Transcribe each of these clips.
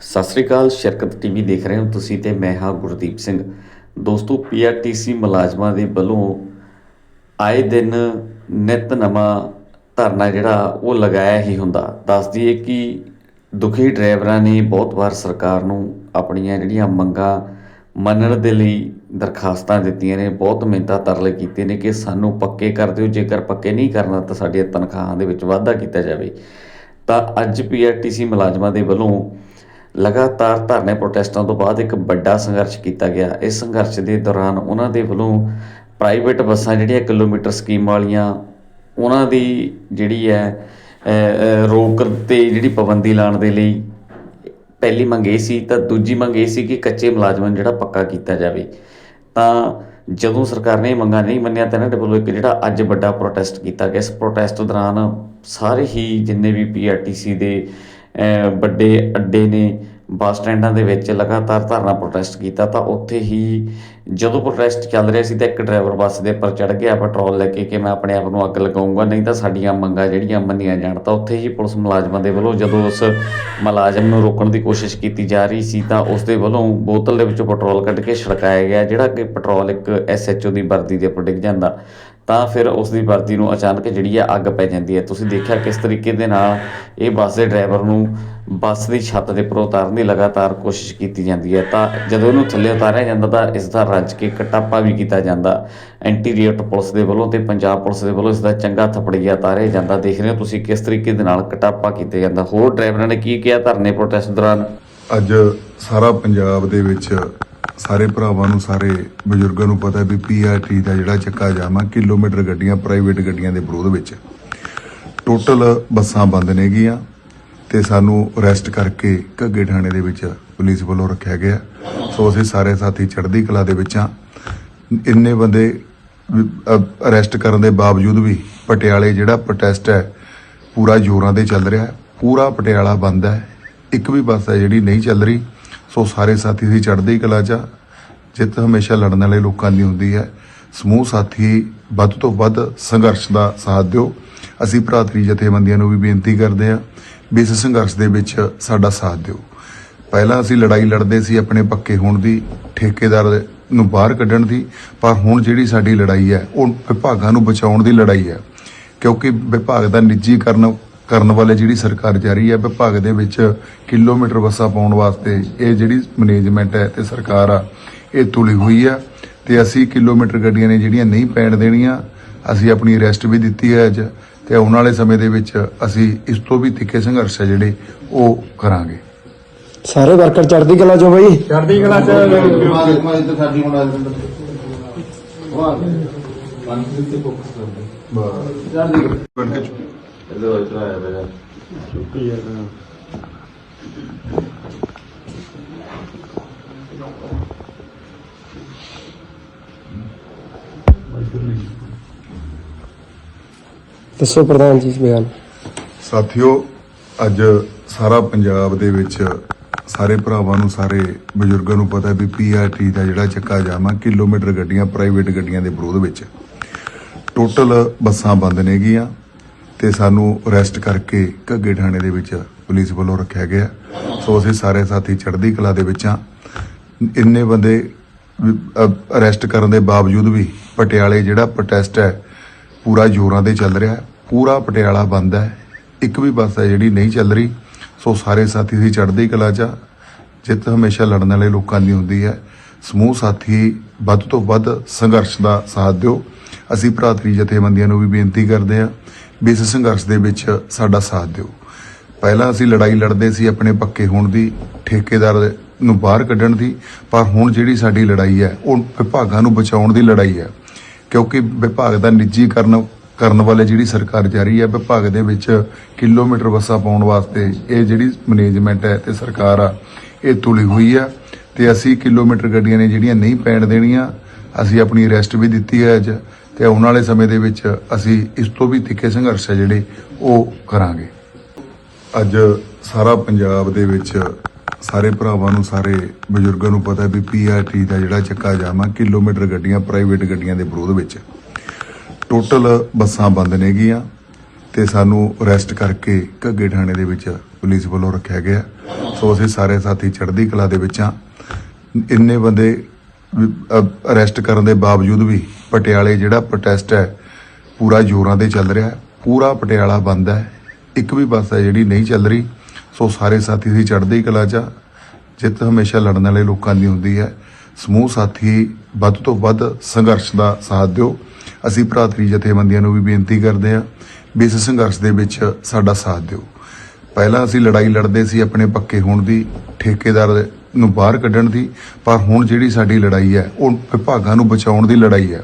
ਸਤਿ ਸ੍ਰੀ ਅਕਾਲ, ਸ਼ਰਕਤ TV ਦੇਖ ਰਹੇ ਹੋ ਤੁਸੀਂ ਤੇ ਮੈਂ ਹਾਂ ਗੁਰਦੀਪ ਸਿੰਘ। ਦੋਸਤੋ ਪੀਆਰਟੀਸੀ ਮੁਲਾਜ਼ਮਾਂ ਦੇ ਵੱਲੋਂ ਆਏ ਦਿਨ ਨਿਤ ਨਵਾਂ ਧਰਨਾ ਜਿਹੜਾ ਉਹ ਲਗਾਇਆ ਹੀ ਹੁੰਦਾ। ਦੱਸ ਦਈਏ ਕਿ ਦੁਖੀ ਡਰਾਈਵਰਾਂ ਨੇ ਬਹੁਤ ਵਾਰ ਸਰਕਾਰ ਨੂੰ ਆਪਣੀਆਂ ਜਿਹੜੀਆਂ ਮੰਗਾਂ ਮੰਨਣ ਦੇ ਲਈ ਦਰਖਾਸਤਾਂ ਦਿੱਤੀਆਂ ਨੇ, ਬਹੁਤ ਮਿਹਨਤਾਂ ਤਰਲੇ ਕੀਤੇ ਨੇ ਕਿ ਸਾਨੂੰ ਪੱਕੇ ਕਰ ਦਿਓ, ਜੇਕਰ ਪੱਕੇ ਨਹੀਂ ਕਰਨਾ ਤਾਂ ਸਾਡੀਆਂ ਤਨਖਾਹਾਂ ਦੇ ਵਿੱਚ ਵਾਧਾ ਕੀਤਾ ਜਾਵੇ। ਤਾਂ ਅੱਜ ਪੀਆਰਟੀਸੀ ਮੁਲਾਜ਼ਮਾਂ ਦੇ ਵੱਲੋਂ ਲਗਾਤਾਰ ਧਰਨੇ ਪ੍ਰੋਟੈਸਟਾਂ ਤੋਂ ਬਾਅਦ ਇੱਕ ਵੱਡਾ ਸੰਘਰਸ਼ ਕੀਤਾ ਗਿਆ। ਇਸ ਸੰਘਰਸ਼ ਦੇ ਦੌਰਾਨ ਉਹਨਾਂ ਦੇ ਵੱਲੋਂ ਪ੍ਰਾਈਵੇਟ ਬੱਸਾਂ ਜਿਹੜੀਆਂ ਕਿਲੋਮੀਟਰ ਸਕੀਮ ਵਾਲੀਆਂ, ਉਹਨਾਂ ਦੀ ਜਿਹੜੀ ਹੈ ਰੋਕ ਤੇ ਜਿਹੜੀ ਪਾਬੰਦੀ ਲਾਉਣ ਦੇ ਲਈ ਪਹਿਲੀ ਮੰਗ ਇਹ ਸੀ, ਤਾਂ ਦੂਜੀ ਮੰਗ ਇਹ ਸੀ ਕਿ ਕੱਚੇ ਮੁਲਾਜ਼ਮਾਂ ਨੂੰ ਜਿਹੜਾ ਪੱਕਾ ਕੀਤਾ ਜਾਵੇ। ਤਾਂ ਜਦੋਂ ਸਰਕਾਰ ਨੇ ਇਹ ਮੰਗਾਂ ਨਹੀਂ ਮੰਨਿਆ, ਤਾਂ ਇਹਨਾਂ ਦੇ ਵੱਲੋਂ ਇੱਕ ਜਿਹੜਾ ਅੱਜ ਵੱਡਾ ਪ੍ਰੋਟੈਸਟ ਕੀਤਾ ਗਿਆ। ਇਸ ਪ੍ਰੋਟੈਸਟ ਦੌਰਾਨ ਸਾਰੇ ਹੀ ਜਿੰਨੇ ਵੀ ਪੀਆਰਟੀਸੀ ਦੇ ਵੱਡੇ ਅੱਡੇ ਨੇ ਬੱਸ ਸਟੈਂਡਾਂ ਦੇ ਵਿੱਚ ਲਗਾਤਾਰ ਧਰਨਾ ਪ੍ਰੋਟੈਸਟ ਕੀਤਾ, ਤਾਂ ਉੱਥੇ ਹੀ ਜਦੋਂ ਪ੍ਰੋਟੈਸਟ ਚੱਲ ਰਿਹਾ ਸੀ ਤਾਂ ਇੱਕ ਡਰਾਈਵਰ ਬੱਸ ਦੇ ਉੱਪਰ ਚੜ ਗਿਆ ਪੈਟਰੋਲ ਲੈ ਕੇ ਕਿ ਮੈਂ ਆਪਣੇ ਆਪ ਨੂੰ ਅੱਗ ਲਗਾਉਂਗਾ ਨਹੀਂ ਤਾਂ ਸਾਡੀਆਂ ਮੰਗਾਂ ਜਿਹੜੀਆਂ ਮੰਨੀਆਂ ਜਾਣ, ਤਾਂ ਉੱਥੇ ਹੀ ਪੁਲਿਸ ਮੁਲਾਜ਼ਮਾਂ ਦੇ ਵੱਲੋਂ ਜਦੋਂ ਉਸ ਮੁਲਾਜ਼ਮ ਨੂੰ ਰੋਕਣ ਦੀ ਕੋਸ਼ਿਸ਼ ਕੀਤੀ ਜਾ ਰਹੀ ਸੀ, ਤਾਂ ਉਸ ਦੇ ਵੱਲੋਂ ਬੋਤਲ ਦੇ ਵਿੱਚੋਂ ਪੈਟਰੋਲ ਕੱਢ ਕੇ ਛੜਕਾਇਆ ਗਿਆ, ਜਿਹੜਾ ਕਿ ਪੈਟਰੋਲ ਇੱਕ ਐਸਐਚਓ ਦੀ ਵਰਦੀ ਦੇ ਉੱਪਰ ਡਿੱਗ ਜਾਂਦਾ। ਤਾਂ ਫਿਰ ਉਸ ਦੀ ਵਰਦੀ ਨੂੰ ਅਚਾਨਕ ਜਿਹੜੀ ਆ ਅੱਗ ਪੈ ਜਾਂਦੀ ਹੈ। ਤੁਸੀਂ ਦੇਖਿਆ ਕਿਸ ਤਰੀਕੇ ਦੇ ਨਾਲ ਇਹ ਬੱਸ ਦੇ ਡਰਾਈਵਰ ਨੂੰ ਬੱਸ ਦੀ ਛੱਤ ਦੇ ਉੱਪਰ ਉਤਾਰਨ ਦੀ ਲਗਾਤਾਰ ਕੋਸ਼ਿਸ਼ ਕੀਤੀ ਜਾਂਦੀ ਹੈ। ਤਾਂ ਜਦੋਂ ਇਹਨੂੰ ਥੱਲੇ ਉਤਾਰਿਆ ਜਾਂਦਾ ਤਾਂ ਇਸ ਦਾ ਰੱਜ ਕੇ ਕਟਾਪਾ ਵੀ ਕੀਤਾ ਜਾਂਦਾ। ਐਂਟੀ ਪੁਲਿਸ ਦੇ ਵੱਲੋਂ ਤੇ ਪੰਜਾਬ ਪੁਲਿਸ ਦੇ ਵੱਲੋਂ ਇਸ ਦਾ ਚੰਗਾ ਥਪੜੀਆ ਉਤਾਰਿਆ ਜਾਂਦਾ। ਦੇਖ ਰਹੇ ਹੋ ਤੁਸੀਂ ਕਿਸ ਤਰੀਕੇ ਦੇ ਨਾਲ ਕਟਾਪਾ ਕੀਤਾ ਜਾਂਦਾ। ਹੋਰ ਡਰਾਈਵਰਾਂ ਨੇ ਕੀ ਕਿਹਾ ਧਰਨੇ ਪ੍ਰੋਟੈਸਟ ਦੌਰਾਨ? ਅੱਜ ਸਾਰਾ ਪੰਜਾਬ ਦੇ ਵਿੱਚ ਸਾਰੇ ਭਰਾਵਾਂ ਨੂੰ, ਸਾਰੇ ਬਜ਼ੁਰਗਾਂ ਨੂੰ ਪਤਾ ਵੀ ਪੀਆਰਟੀ ਦਾ ਜਿਹੜਾ ਚੱਕਾ ਜਾਮਾ ਕਿਲੋਮੀਟਰ ਗੱਡੀਆਂ ਪ੍ਰਾਈਵੇਟ ਗੱਡੀਆਂ ਦੇ ਵਿਰੋਧ ਵਿੱਚ। ਟੋਟਲ ਬੱਸਾਂ ਬੰਦ ਨੇਗੀਆਂ ਤੇ ਸਾਨੂੰ ਅਰੈਸਟ ਕਰਕੇ ਘੱਗੇ ਥਾਣੇ ਦੇ ਵਿੱਚ ਪੁਲਿਸ ਵੱਲੋਂ ਰੱਖਿਆ ਗਿਆ। ਸੋ ਅਸੀਂ ਸਾਰੇ ਸਾਥੀ ਚੜ੍ਹਦੀ ਕਲਾ ਦੇ ਵਿੱਚ ਆ। ਇੰਨੇ ਬੰਦੇ ਅਰੈਸਟ ਕਰਨ ਦੇ ਬਾਵਜੂਦ ਵੀ ਪਟਿਆਲੇ ਜਿਹੜਾ ਪ੍ਰੋਟੈਸਟ ਹੈ, ਪੂਰਾ ਜ਼ੋਰਾਂ ਤੇ ਚੱਲ ਰਿਹਾ ਹੈ। ਪੂਰਾ ਪਟਿਆਲਾ ਬੰਦ ਹੈ। ਇੱਕ ਵੀ ਬੱਸ ਹੈ ਜਿਹੜੀ ਨਹੀਂ ਚੱਲ ਰਹੀ। ਸੋ ਸਾਰੇ ਸਾਥੀ ਦੀ ਚੜ੍ਹਦੀ ਕਲਾ 'ਚ ਜਿੱਤ ਹਮੇਸ਼ਾ ਲੜਨ ਵਾਲੇ ਲੋਕਾਂ ਦੀ ਹੁੰਦੀ ਹੈ। ਸਮੂਹ ਸਾਥੀ ਵੱਧ ਤੋਂ ਵੱਧ ਸੰਘਰਸ਼ ਦਾ ਸਾਥ ਦਿਓ। ਅਸੀਂ ਭਰਾਤਰੀ ਜਥੇਬੰਦੀਆਂ ਨੂੰ ਵੀ ਬੇਨਤੀ ਕਰਦੇ ਹਾਂ ਵੀ ਇਸ ਸੰਘਰਸ਼ ਦੇ ਵਿੱਚ ਸਾਡਾ ਸਾਥ ਦਿਓ। ਪਹਿਲਾਂ ਅਸੀਂ ਲੜਾਈ ਲੜਦੇ ਸੀ ਆਪਣੇ ਪੱਕੇ ਹੋਣ ਦੀ, ਠੇਕੇਦਾਰ ਨੂੰ ਬਾਹਰ ਕੱਢਣ ਦੀ, ਪਰ ਹੁਣ ਜਿਹੜੀ ਸਾਡੀ ਲੜਾਈ ਹੈ, ਉਹ ਵਿਭਾਗਾਂ ਨੂੰ ਬਚਾਉਣ ਦੀ ਲੜਾਈ ਹੈ। ਕਿਉਂਕਿ ਵਿਭਾਗ ਦਾ ਨਿੱਜੀਕਰਨ ਕਰਨ ਵਾਲੇ ਜਿਹੜੀ ਸਰਕਾਰ ਜਾਰੀ ਹੈ ਵਿਭਾਗ ਦੇ ਵਿੱਚ ਕਿਲੋਮੀਟਰ ਬੱਸਾਂ ਪਾਉਣ ਵਾਸਤੇ ਇਹ ਜਿਹੜੀ ਮੈਨੇਜਮੈਂਟ ਹੈ ਤੇ ਸਰਕਾਰ ਆ ਇਹ ਤੁਲੀ ਹੋਈ ਆ। ਤੇ ਅਸੀਂ ਕਿਲੋਮੀਟਰ ਗੱਡੀਆਂ ਨੇ ਜਿਹੜੀਆਂ ਨਹੀਂ ਪੈਣ ਦੇਣੀਆਂ ਅਸੀਂ ਆਪਣੀ ਅਰੈਸਟ ਵੀ ਦਿੱਤੀ ਹੈ ਅੱਜ ਤੇ ਆਉਣ ਵਾਲੇ ਸਮੇਂ ਦੇ ਵਿੱਚ ਅਸੀਂ ਇਸ ਤੋਂ ਵੀ ਤਿੱਖੇ ਸੰਘਰਸ਼ ਹੈ ਜਿਹੜੇ ਉਹ ਕਰਾਂਗੇ। ਸਾਰੇ ਵਰਕਰ ਚੜ੍ਹਦੀ ਕਲਾ ਚੋਂ ਬਈ? ਚੜ੍ਹਦੀ ਕਲਾ ਚ ਮੁਲਾਜ਼ਮਾਂ ਦੱਸੋ ਪ੍ਰਧਾਨ ਜੀ ਬਿਆਨ ਸਾਥੀਓ ਅੱਜ ਸਾਰਾ ਪੰਜਾਬ ਦੇ ਵਿੱਚ ਸਾਰੇ ਭਰਾਵਾਂ ਨੂੰ ਸਾਰੇ ਬਜ਼ੁਰਗਾਂ ਨੂੰ ਪਤਾ ਵੀ ਪੀਆਰਟੀ ਦਾ ਜਿਹੜਾ ਚੱਕਾ ਜਾਮਾ ਕਿਲੋਮੀਟਰ ਗੱਡੀਆਂ ਪ੍ਰਾਈਵੇਟ ਗੱਡੀਆਂ ਦੇ ਵਿਰੋਧ ਵਿੱਚ। ਟੋਟਲ ਬੱਸਾਂ ਬੰਦ ਨੇਗੀਆਂ। ਤੇ ਸਾਨੂੰ ਅਰੈਸਟ ਕਰਕੇ ਘੱਗੇ ਥਾਣੇ ਦੇ ਵਿੱਚ ਪੁਲਿਸ ਵੱਲੋਂ ਰੱਖਿਆ ਗਿਆ। ਸੋ ਅਸੀਂ ਸਾਰੇ ਸਾਥੀ ਚੜ੍ਹਦੀ ਕਲਾ ਦੇ ਵਿੱਚ ਆ ਇੰਨੇ ਬੰਦੇ ਅਰੈਸਟ ਕਰਨ ਦੇ ਬਾਵਜੂਦ ਵੀ ਪਟਿਆਲੇ ਜਿਹੜਾ ਪ੍ਰੋਟੈਸਟ ਹੈ, ਪੂਰਾ ਜ਼ੋਰਾਂ ਤੇ ਚੱਲ ਰਿਹਾ ਪੂਰਾ ਪਟਿਆਲਾ ਬੰਦ ਹੈ। ਇੱਕ ਵੀ ਬੱਸ ਹੈ ਜਿਹੜੀ ਨਹੀਂ ਚੱਲ ਰਹੀ। ਸੋ ਸਾਰੇ ਸਾਥੀ ਦੀ ਚੜ੍ਹਦੀ ਕਲਾ 'ਚ ਆ। ਜਿੱਤ ਹਮੇਸ਼ਾ ਲੜਨ ਵਾਲੇ ਲੋਕਾਂ ਦੀ ਹੁੰਦੀ ਹੈ। ਸਮੂਹ ਸਾਥੀ ਵੱਧ ਤੋਂ ਵੱਧ ਸੰਘਰਸ਼ ਦਾ ਸਾਥ ਦਿਓ। ਅਸੀਂ ਭਰਾਤਰੀ ਜਥੇਬੰਦੀਆਂ ਨੂੰ ਵੀ ਬੇਨਤੀ ਕਰਦੇ ਹਾਂ ਵੀ ਇਸ ਸੰਘਰਸ਼ ਦੇ ਵਿੱਚ ਸਾਡਾ ਸਾਥ ਦਿਓ। ਪਹਿਲਾਂ ਅਸੀਂ ਲੜਾਈ ਲੜਦੇ ਸੀ ਆਪਣੇ ਪੱਕੇ ਹੋਣ ਦੀ, ਠੇਕੇਦਾਰ ਨੂੰ ਬਾਹਰ ਕੱਢਣ ਦੀ, ਪਰ ਹੁਣ ਜਿਹੜੀ ਸਾਡੀ ਲੜਾਈ ਹੈ, ਉਹ ਵਿਭਾਗਾਂ ਨੂੰ ਬਚਾਉਣ ਦੀ ਲੜਾਈ ਹੈ। ਕਿਉਂਕਿ ਵਿਭਾਗ ਦਾ ਨਿੱਜੀਕਰਨ ਕਰਨ ਵਾਲੇ ਜਿਹੜੀ ਸਰਕਾਰ ਜਾਰੀ ਹੈ, ਵਿਭਾਗ ਦੇ ਵਿੱਚ ਕਿਲੋਮੀਟਰ ਬੱਸਾਂ ਪਾਉਣ ਵਾਸਤੇ ਇਹ ਜਿਹੜੀ ਮੈਨੇਜਮੈਂਟ ਹੈ ਤੇ ਸਰਕਾਰ ਆ, ਇਹ ਤੁਲੀ ਹੋਈ ਆ ਤੇ ਅਸੀਂ ਕਿਲੋਮੀਟਰ ਗੱਡੀਆਂ ਨੇ ਜਿਹੜੀਆਂ ਨਹੀਂ ਪੈਣ ਦੇਣੀਆਂ, ਅਸੀਂ ਆਪਣੀ ਅਰੈਸਟ ਵੀ ਦਿੱਤੀ ਹੈ ਅੱਜ। ਤੇ ਆਉਣ ਵਾਲੇ ਸਮੇਂ ਦੇ ਵਿੱਚ ਅਸੀਂ ਇਸ ਤੋਂ ਵੀ ਤਿੱਖੇ ਸੰਘਰਸ਼ ਹੈ ਜਿਹੜੇ ਉਹ ਕਰਾਂਗੇ। ਅੱਜ ਸਾਰਾ ਪੰਜਾਬ ਦੇ ਵਿੱਚ ਸਾਰੇ ਭਰਾਵਾਂ ਨੂੰ, ਸਾਰੇ ਬਜ਼ੁਰਗਾਂ ਨੂੰ ਪਤਾ ਵੀ ਪੀਆਰਟੀ ਦਾ ਜਿਹੜਾ ਚੱਕਾ ਜਾਮਾ ਕਿਲੋਮੀਟਰ ਗੱਡੀਆਂ ਪ੍ਰਾਈਵੇਟ ਗੱਡੀਆਂ ਦੇ ਵਿਰੋਧ ਵਿੱਚ। ਟੋਟਲ ਬੱਸਾਂ ਬੰਦ ਨੇਗੀਆਂ ਤੇ ਸਾਨੂੰ ਅਰੈਸਟ ਕਰਕੇ ਘੱਗੇ ਥਾਣੇ ਦੇ ਵਿੱਚ ਪੁਲਿਸ ਵੱਲੋਂ ਰੱਖਿਆ ਗਿਆ। ਸੋ ਅਸੀਂ ਸਾਰੇ ਸਾਥੀ ਚੜ੍ਹਦੀ ਕਲਾ ਦੇ ਵਿੱਚ ਆ ਇੰਨੇ ਬੰਦੇ ਅਰੈਸਟ ਕਰਨ ਦੇ ਬਾਵਜੂਦ ਵੀ ਪਟਿਆਲੇ ਜਿਹੜਾ ਪ੍ਰੋਟੈਸਟ ਹੈ, ਪੂਰਾ ਜ਼ੋਰਾਂ ਤੇ ਚੱਲ ਰਿਹਾ ਹੈ, ਪੂਰਾ ਪਟਿਆਲਾ ਬੰਦ ਹੈ। ਇੱਕ ਵੀ ਬੱਸ ਹੈ ਜਿਹੜੀ ਨਹੀਂ ਚੱਲ ਰਹੀ, ਸੋ ਸਾਰੇ ਸਾਥੀ ਦੀ ਚੜ੍ਹਦੀ ਕਲਾ ਚ ਆ। ਜਿੱਤ ਹਮੇਸ਼ਾ ਲੜਨ ਵਾਲੇ ਲੋਕਾਂ ਦੀ ਹੁੰਦੀ ਹੈ। ਸਮੂਹ ਸਾਥੀ, ਵੱਧ ਤੋਂ ਵੱਧ ਸੰਘਰਸ਼ ਦਾ ਸਾਥ ਦਿਓ। ਅਸੀਂ ਭਰਾਤਰੀ ਜਥੇਬੰਦੀਆਂ ਨੂੰ ਵੀ ਬੇਨਤੀ ਕਰਦੇ ਹਾਂ, ਵੀ ਇਸ ਸੰਘਰਸ਼ ਦੇ ਵਿੱਚ ਸਾਡਾ ਸਾਥ ਦਿਓ। ਪਹਿਲਾਂ ਅਸੀਂ ਲੜਾਈ ਲੜਦੇ ਸੀ ਆਪਣੇ ਪੱਕੇ ਹੋਣ ਦੀ, ਠੇਕੇਦਾਰ ਨੂੰ ਬਾਹਰ ਕੱਢਣ ਦੀ, ਪਰ ਹੁਣ ਜਿਹੜੀ ਸਾਡੀ ਲੜਾਈ ਹੈ, ਉਹ ਵਿਭਾਗਾਂ ਨੂੰ ਬਚਾਉਣ ਦੀ ਲੜਾਈ ਹੈ।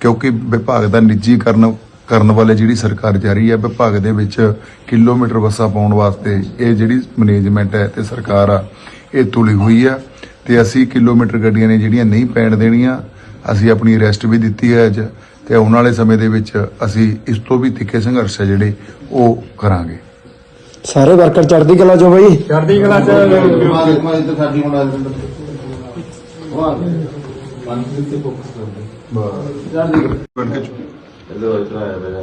ਕਿਉਂਕਿ ਵਿਭਾਗ ਦਾ ਨਿੱਜੀਕਰਨ ਕਰਨ ਵਾਲੇ ਜਿਹੜੀ ਸਰਕਾਰ ਜਾਰੀ ਹੈ ਵਿਭਾਗ ਦੇ ਵਿੱਚ ਕਿਲੋਮੀਟਰ ਬੱਸਾਂ ਪਾਉਣ ਵਾਸਤੇ ਇਹ ਜਿਹੜੀ ਮੈਨੇਜਮੈਂਟ ਹੈ ਤੇ ਸਰਕਾਰ ਆ ਇਹ ਤੁਲੀ ਹੋਈ ਆ ਤੇ ਅਸੀਂ ਕਿਲੋਮੀਟਰ ਗੱਡੀਆਂ ਨੇ ਜਿਹੜੀਆਂ ਨਹੀਂ ਪੈਣ ਦੇਣੀਆਂ ਅਸੀਂ ਆਪਣੀ ਅਰੈਸਟ ਵੀ ਦਿੱਤੀ ਹੈ ਅੱਜ ਤੇ ਆਉਣ ਵਾਲੇ ਸਮੇਂ ਦੇ ਵਿੱਚ ਅਸੀਂ ਇਸ ਤੋਂ ਵੀ ਤਿੱਖੇ ਸੰਘਰਸ਼ ਹੈ ਜਿਹੜੇ ਉਹ ਕਰਾਂਗੇ। ਸਾਰੇ ਵਰਕਰ ਚੜ੍ਹਦੀ ਕਲਾ ਚੋਂ ਬਈ? ਚੜ੍ਹਦੀ ਕਲਾ ਚ। ਮਾਲ ਮਾਲ ਤੇ ਸਾਡੀ ਮੁਲਾਜ਼ਮ ਦਾ ਵਾਹ। ਮਨਪ੍ਰੀਤ ਤੇ ਕਲਾ ਇਹਦੇ ਵਿੱਚ ਆਇਆ ਮੇਰਾ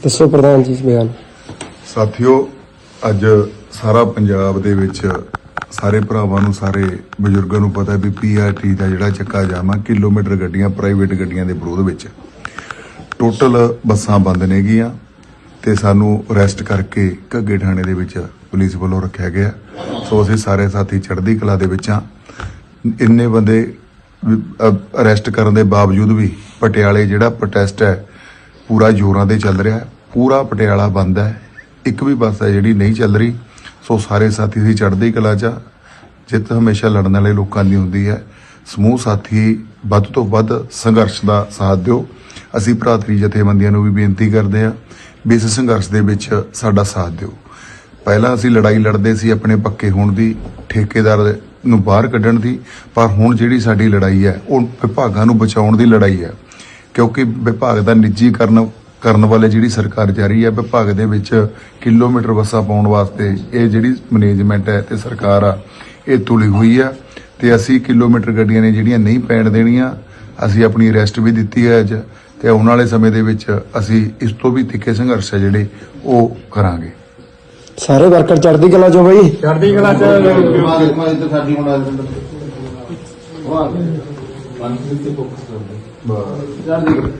ਦੱਸੋ ਪ੍ਰਧਾਨ ਜੀ, ਬਿਆਨ। ਸਾਥੀਓ, ਅੱਜ ਸਾਰਾ ਪੰਜਾਬ ਦੇ ਵਿੱਚ ਸਾਰੇ ਭਰਾਵਾਂ ਨੂੰ, ਸਾਰੇ ਬਜ਼ੁਰਗਾਂ ਨੂੰ ਪਤਾ ਵੀ ਪੀਆਰਟੀ ਦਾ ਜਿਹੜਾ ਚੱਕਾ ਜਾਮਾ ਕਿਲੋਮੀਟਰ ਗੱਡੀਆਂ ਪ੍ਰਾਈਵੇਟ ਗੱਡੀਆਂ ਦੇ ਵਿਰੋਧ ਵਿੱਚ। ਟੋਟਲ ਬੱਸਾਂ ਬੰਦ ਨੇਗੀਆਂ ਤੇ ਸਾਨੂੰ ਅਰੈਸਟ ਕਰਕੇ ਘੱਗੇ ਥਾਣੇ ਦੇ ਵਿੱਚ ਪੁਲਿਸ ਵੱਲੋਂ ਰੱਖਿਆ ਗਿਆ। ਸੋ ਅਸੀਂ ਸਾਰੇ ਸਾਥੀ ਚੜ੍ਹਦੀ ਕਲਾ ਦੇ ਵਿੱਚ ਆ ਇੰਨੇ ਬੰਦੇ ਅਰੈਸਟ ਕਰਨ ਦੇ ਬਾਵਜੂਦ ਵੀ ਪਟਿਆਲੇ ਜਿਹੜਾ ਪ੍ਰੋਟੈਸਟ ਹੈ, ਪੂਰਾ ਜ਼ੋਰਾਂ ਤੇ ਚੱਲ ਰਿਹਾ ਪੂਰਾ ਪਟਿਆਲਾ ਬੰਦ ਹੈ। ਇੱਕ ਵੀ ਬੱਸ ਹੈ ਜਿਹੜੀ ਨਹੀਂ ਚੱਲ ਰਹੀ। ਸੋ ਸਾਰੇ ਸਾਥੀ ਦੀ ਚੜ੍ਹਦੀ ਕਲਾ ਚ ਆ। ਜਿੱਤ ਹਮੇਸ਼ਾ ਲੜਨ ਵਾਲੇ ਲੋਕਾਂ ਦੀ ਹੁੰਦੀ ਹੈ। ਸਮੂਹ ਸਾਥੀ ਵੱਧ ਤੋਂ ਵੱਧ ਸੰਘਰਸ਼ ਦਾ ਸਾਥ ਦਿਓ। ਅਸੀਂ ਭਰਾਤਰੀ ਜਥੇਬੰਦੀਆਂ ਨੂੰ ਵੀ ਬੇਨਤੀ ਕਰਦੇ ਹਾਂ ਵੀ ਇਸ ਸੰਘਰਸ਼ ਦੇ ਵਿੱਚ ਸਾਡਾ ਸਾਥ ਦਿਓ। ਪਹਿਲਾਂ ਅਸੀਂ ਲੜਾਈ ਲੜਦੇ ਸੀ ਆਪਣੇ ਪੱਕੇ ਹੋਣ ਦੀ, ਠੇਕੇਦਾਰ ਨੂੰ ਬਾਹਰ ਕੱਢਣ ਦੀ, ਪਰ ਹੁਣ ਜਿਹੜੀ ਸਾਡੀ ਲੜਾਈ ਹੈ, ਉਹ ਵਿਭਾਗਾਂ ਨੂੰ ਬਚਾਉਣ ਦੀ ਲੜਾਈ ਹੈ। ਕਿਉਂਕਿ ਵਿਭਾਗ ਦਾ ਨਿੱਜੀਕਰਨ ਕਰਨ ਵਾਲੇ ਜਿਹੜੀ ਸਰਕਾਰ ਜਾ ਰਹੀ ਹੈ, ਵਿਭਾਗ ਦੇ ਵਿੱਚ ਕਿਲੋਮੀਟਰ ਬੱਸਾਂ ਪਾਉਣ ਵਾਸਤੇ ਇਹ ਜਿਹੜੀ ਮੈਨੇਜਮੈਂਟ ਹੈ ਤੇ ਸਰਕਾਰ ਆ, ਇਹ ਤੁਲੀ ਹੋਈ ਆ ਤੇ ਅਸੀਂ ਕਿਲੋਮੀਟਰ ਗੱਡੀਆਂ ਨੇ ਜਿਹੜੀਆਂ ਨਹੀਂ ਪੈਣ ਦੇਣੀਆਂ, ਅਸੀਂ ਆਪਣੀ ਅਰੈਸਟ ਵੀ ਦਿੱਤੀ ਹੈ ਅੱਜ। ਤੇ ਆਉਣ ਵਾਲੇ ਸਮੇਂ ਦੇ ਵਿੱਚ ਅਸੀਂ ਇਸ ਤੋਂ ਵੀ ਤਿੱਖੇ ਸੰਘਰਸ਼ ਹੈ ਜਿਹੜੇ ਉਹ ਕਰਾਂਗੇ। ਸਾਰੇ ਵਰਕਰ ਚੜ੍ਹਦੀ ਕਲਾ ਚੋਂ ਬਈ? ਚੜ੍ਹਦੀ ਕਲਾ ਚ ਸਾਡੀ ਮੁਲਾਜ਼ਮ ਦਾ ਵਾਹ ਮਨਪ੍ਰੀਤ ਤੇ ਫੋਕਸ ਕਰਦੇ ਚੜ੍ਹਦੀ ਕਲਾ